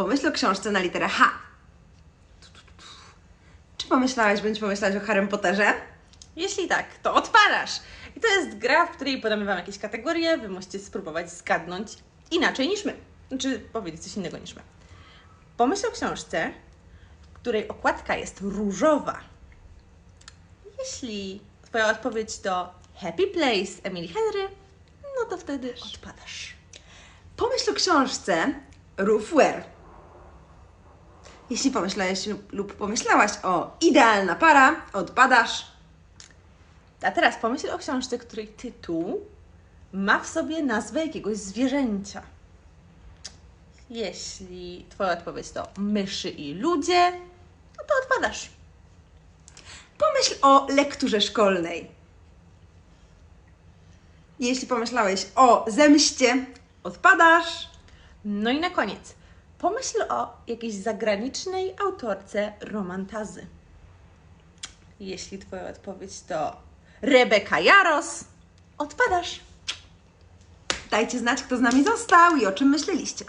Pomyśl o książce na literę H. Czy pomyślałeś bądź pomyślałaś o Harrym Potterze? Jeśli tak, to odpadasz. I to jest gra, w której podamy Wam jakieś kategorie, Wy musicie spróbować zgadnąć inaczej niż my. Znaczy powiedzieć coś innego niż my. Pomyśl o książce, której okładka jest różowa. Jeśli Twoja odpowiedź to Happy Place Emily Henry, no to wtedy odpadasz. Pomyśl o książce Ruth Ware. Jeśli pomyślałeś lub- pomyślałaś o Idealna para, odpadasz. A teraz pomyśl o książce, której tytuł ma w sobie nazwę jakiegoś zwierzęcia. Jeśli Twoja odpowiedź to myszy i ludzie, no to odpadasz. Pomyśl o lekturze szkolnej. Jeśli pomyślałeś o zemście, odpadasz. No i na koniec, pomyśl o jakiejś zagranicznej autorce romantazy. Jeśli Twoja odpowiedź to Rebeka Jaros, odpadasz. Dajcie znać, kto z nami został i o czym myśleliście.